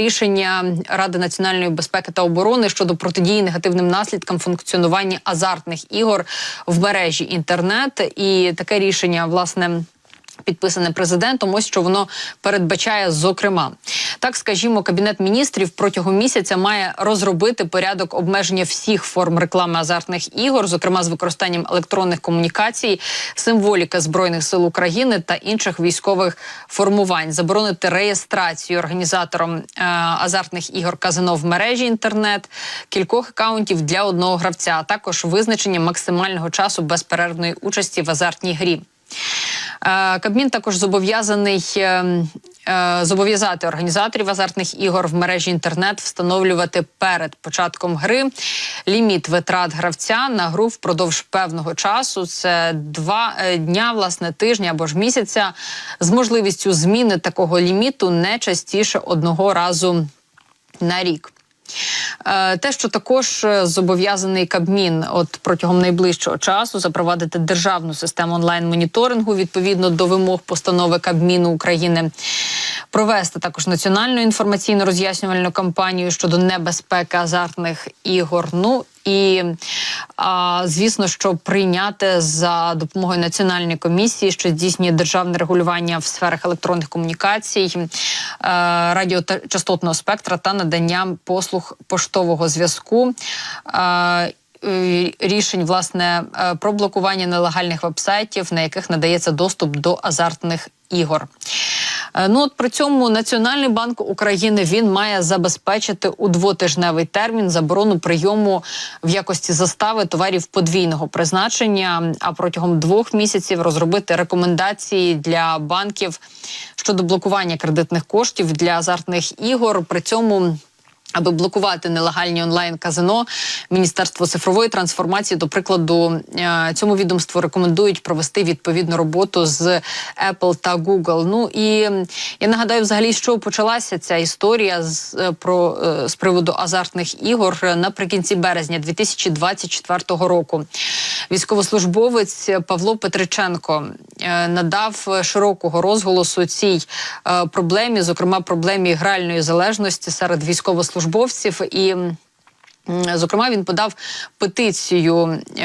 Рішення Ради національної безпеки та оборони щодо протидії негативним наслідкам функціонування азартних ігор в мережі інтернет, і таке рішення власне. Підписане президентом, ось що воно передбачає. Зокрема, так скажімо, кабінет міністрів протягом місяця має розробити порядок обмеження всіх форм реклами азартних ігор, зокрема з використанням електронних комунікацій, символіки збройних сил України та інших військових формувань, заборонити реєстрацію організатором е, азартних ігор казино в мережі інтернет, кількох акаунтів для одного гравця, а також визначення максимального часу безперервної участі в азартній грі. Е, Кабмін також зобов'язаний е, е, зобов'язати організаторів азартних ігор в мережі інтернет встановлювати перед початком гри ліміт витрат гравця на гру впродовж певного часу. Це два дня, власне, тижня або ж місяця, з можливістю зміни такого ліміту не частіше одного разу на рік. Е, Те, що також е, зобов'язаний Кабмін, от протягом найближчого часу запровадити державну систему онлайн-моніторингу відповідно до вимог постанови Кабміну України, провести також національну інформаційно роз'яснювальну кампанію щодо небезпеки азартних ігор. Ну і а, звісно, що прийняти за допомогою національної комісії, що здійснює державне регулювання в сферах електронних комунікацій, е, радіочастотного спектра та надання послуг поштового зв'язку. Е, Рішень власне е, про блокування нелегальних вебсайтів, на яких надається доступ до азартних ігор. Е, Ну от при цьому Національний банк України він має забезпечити у двотижневий термін заборону прийому в якості застави товарів подвійного призначення. А протягом двох місяців розробити рекомендації для банків щодо блокування кредитних коштів для азартних ігор. При цьому Аби блокувати нелегальні онлайн-казино, Міністерство цифрової трансформації, до прикладу, е, цьому відомству рекомендують провести відповідну роботу з Apple та Google. Ну і я нагадаю, взагалі, що почалася ця історія з е, про е, з приводу азартних ігор наприкінці березня 2024 року. Військовослужбовець Павло Петриченко надав широкого розголосу цій проблемі, зокрема проблемі гральної залежності серед військовослужбовців і. Зокрема, він подав петицію е,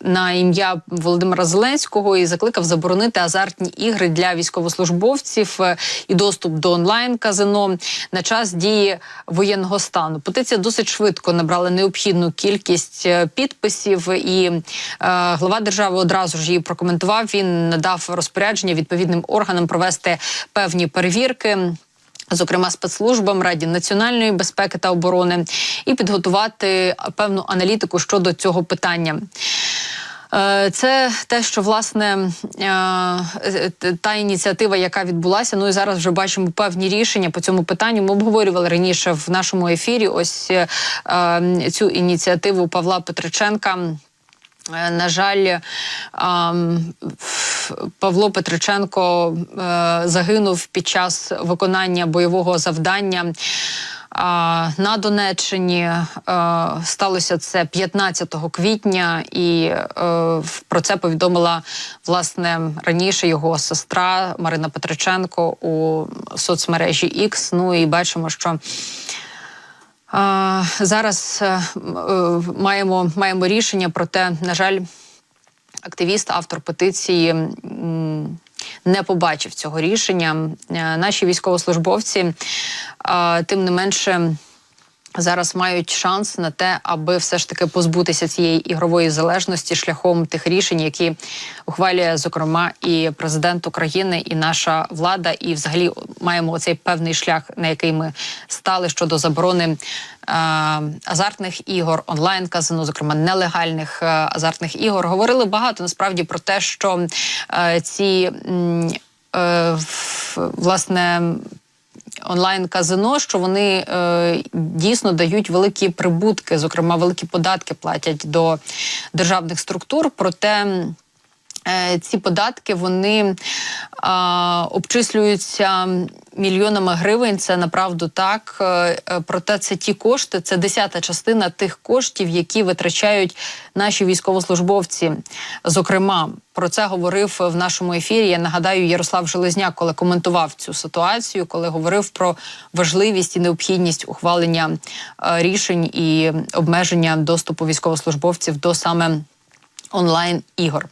на ім'я Володимира Зеленського і закликав заборонити азартні ігри для військовослужбовців е, і доступ до онлайн казино на час дії воєнного стану. Петиція досить швидко набрала необхідну кількість е, підписів, і глава держави одразу ж її прокоментував. Він надав розпорядження відповідним органам провести певні перевірки зокрема спецслужбам Раді національної безпеки та оборони, і підготувати певну аналітику щодо цього питання. Е, Це те, що власне е, та ініціатива, яка відбулася. Ну і зараз вже бачимо певні рішення по цьому питанню. Ми обговорювали раніше в нашому ефірі. Ось е, цю ініціативу Павла Петриченка. Е, На жаль, Павло Петриченко е, загинув під час виконання бойового завдання. На Донеччині е, сталося це 15 квітня, і про це повідомила власне раніше його сестра Марина Петриченко у соцмережі X. Ну і бачимо, що зараз е, е, маємо, маємо рішення, проте, на жаль, активіст, автор петиції не побачив цього рішення. Е, Наші військовослужбовці, тим не менше. Зараз мають шанс на те, аби все ж таки позбутися цієї ігрової залежності шляхом тих рішень, які ухвалює зокрема і президент України, і наша влада, і взагалі маємо оцей певний шлях, на який ми стали щодо заборони е, азартних ігор, онлайн казино, зокрема нелегальних е, азартних ігор. Говорили багато насправді про те, що е, ці власне онлайн казино, що вони е, дійсно дають великі прибутки, зокрема великі податки платять до державних структур. Проте Ці податки вони а, обчислюються мільйонами гривень. Це направду так. Е, е, Проте це ті кошти, це десята частина тих коштів, які витрачають наші військовослужбовці. Зокрема, про це говорив в нашому ефірі. Я нагадаю, Ярослав Железняк, коли коментував цю ситуацію, коли говорив про важливість і необхідність ухвалення е, рішень і обмеження доступу військовослужбовців до саме онлайн ігор.